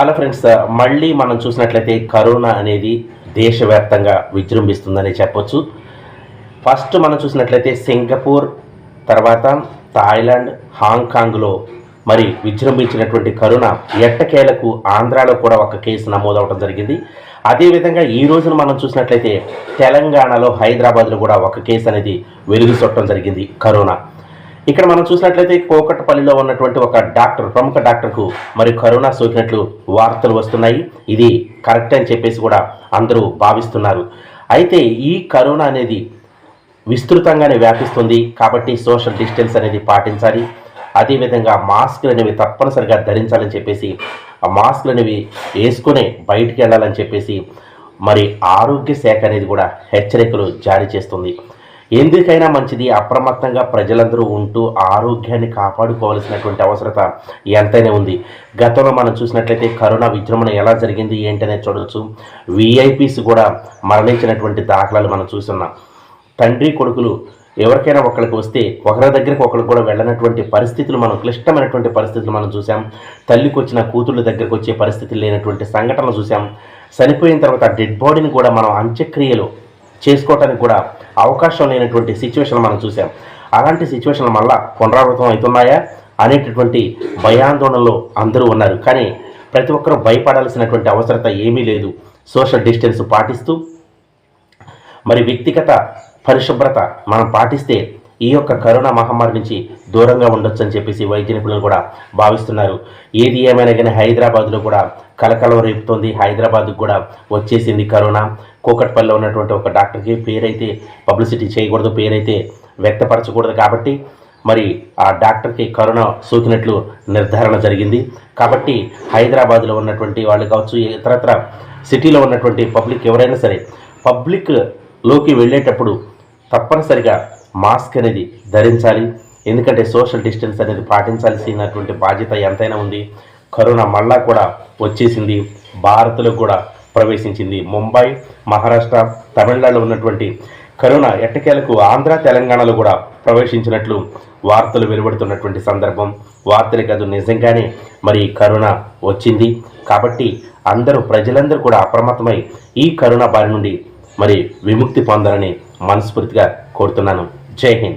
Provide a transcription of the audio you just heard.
Hello friends మళ్ళీ మనం చూసినట్లయితే కరోనా అనేది దేశవ్యాప్తంగా విజృంభిస్తుందని చెప్పొచ్చు. ఫస్ట్ మనం చూసినట్లయితే సింగపూర్ తర్వాత థాయిలాండ్ హాంకాంగ్లో మరి విజృంభించినటువంటి కరోనా ఎట్టకేలకు ఆంధ్రాలో కూడా ఒక కేసు నమోదవడం జరిగింది. అదేవిధంగా ఈ రోజున మనం చూసినట్లయితే తెలంగాణలో హైదరాబాద్లో కూడా ఒక కేసు అనేది వెలుగు చూడటం జరిగింది కరోనా. ఇక్కడ మనం చూసినట్లయితే కోకట్పల్లిలో ఉన్నటువంటి ఒక డాక్టర్ ప్రముఖ డాక్టర్కు మరి కరోనా సోకినట్లు వార్తలు వస్తున్నాయి. ఇది కరెక్ట్ అని చెప్పేసి కూడా అందరూ భావిస్తున్నారు. అయితే ఈ కరోనా అనేది విస్తృతంగానే వ్యాపిస్తుంది కాబట్టి సోషల్ డిస్టెన్స్ అనేది పాటించాలి. అదేవిధంగా మాస్క్లు అనేవి తప్పనిసరిగా ధరించాలని చెప్పేసి ఆ మాస్క్లు అనేవి వేసుకునే బయటికి వెళ్ళాలని చెప్పేసి మరి ఆరోగ్య శాఖ అనేది కూడా హెచ్చరికలు జారీ చేస్తుంది. ఎందుకైనా మంచిది అప్రమత్తంగా ప్రజలందరూ ఉంటూ ఆరోగ్యాన్ని కాపాడుకోవాల్సినటువంటి అవసరత ఎంతైనా ఉంది. గతంలో మనం చూసినట్లయితే కరోనా విజృంభణ ఎలా జరిగింది ఏంటనే చూడవచ్చు విఐపీస్ కూడా మరణించినటువంటి దాఖలాలు మనం చూస్తున్నాం. తండ్రి కొడుకులు ఎవరికైనా ఒకరికి వస్తే ఒకరి దగ్గరికి ఒకరికి కూడా వెళ్ళనటువంటి పరిస్థితులు మనం క్లిష్టమైనటువంటి పరిస్థితులు మనం చూసాం తల్లికి వచ్చిన కూతుళ్ళ దగ్గరికి వచ్చే పరిస్థితులు లేనటువంటి సంఘటనలు చూసాం చనిపోయిన తర్వాత డెడ్ బాడీని కూడా మనం అంత్యక్రియలు చేసుకోవటానికి కూడా అవకాశం లేనటువంటి సిచ్యువేషన్ మనం చూసాం అలాంటి సిచ్యువేషన్లు మళ్ళా పునరావృతం అవుతున్నాయా అనేటటువంటి భయాందోళనలో అందరూ ఉన్నారు. కానీ ప్రతి ఒక్కరూ భయపడాల్సినటువంటి అవసరత ఏమీ లేదు. సోషల్ డిస్టెన్స్ పాటిస్తూ మరి వ్యక్తిగత పరిశుభ్రత మనం పాటిస్తే ఈ యొక్క కరోనా మహమ్మారి నుంచి దూరంగా ఉండొచ్చు అని చెప్పేసి వైద్య నిపుణులు కూడా భావిస్తున్నారు. ఏది ఏమైనా కానీ హైదరాబాద్లో కూడా కలకలం రేపుతోంది. హైదరాబాద్కు కూడా వచ్చేసింది కరోనా. కూకట్పల్లిలో ఉన్నటువంటి ఒక డాక్టర్కి పేరైతే పబ్లిసిటీ చేయకూడదు పేరైతే వ్యక్తపరచకూడదు కాబట్టి మరి ఆ డాక్టర్కి కరోనా సోకినట్లు నిర్ధారణ జరిగింది. కాబట్టి హైదరాబాద్లో ఉన్నటువంటి వాళ్ళు కావచ్చు ఇతరత్ర సిటీలో ఉన్నటువంటి పబ్లిక్ ఎవరైనా సరే పబ్లిక్లోకి వెళ్ళేటప్పుడు తప్పనిసరిగా మాస్క్ అనేది ధరించాలి. ఎందుకంటే సోషల్ డిస్టెన్స్ అనేది పాటించాల్సినటువంటి బాధ్యత ఎంతైనా ఉంది. కరోనా మళ్ళా కూడా వచ్చేసింది. భారత్లో కూడా ప్రవేశించింది. ముంబై మహారాష్ట్ర తమిళనాడులో ఉన్నటువంటి కరోనా ఎట్టకేలకు ఆంధ్ర తెలంగాణలో కూడా ప్రవేశించినట్లు వార్తలు వెలువడుతున్నటువంటి సందర్భం. వార్తలు కాదు నిజంగానే మరి కరోనా వచ్చింది. కాబట్టి అందరూ ప్రజలందరూ కూడా అప్రమత్తమై ఈ కరోనా బారి నుండి మరి విముక్తి పొందాలని మనస్ఫూర్తిగా కోరుతున్నాను. జై హింద్.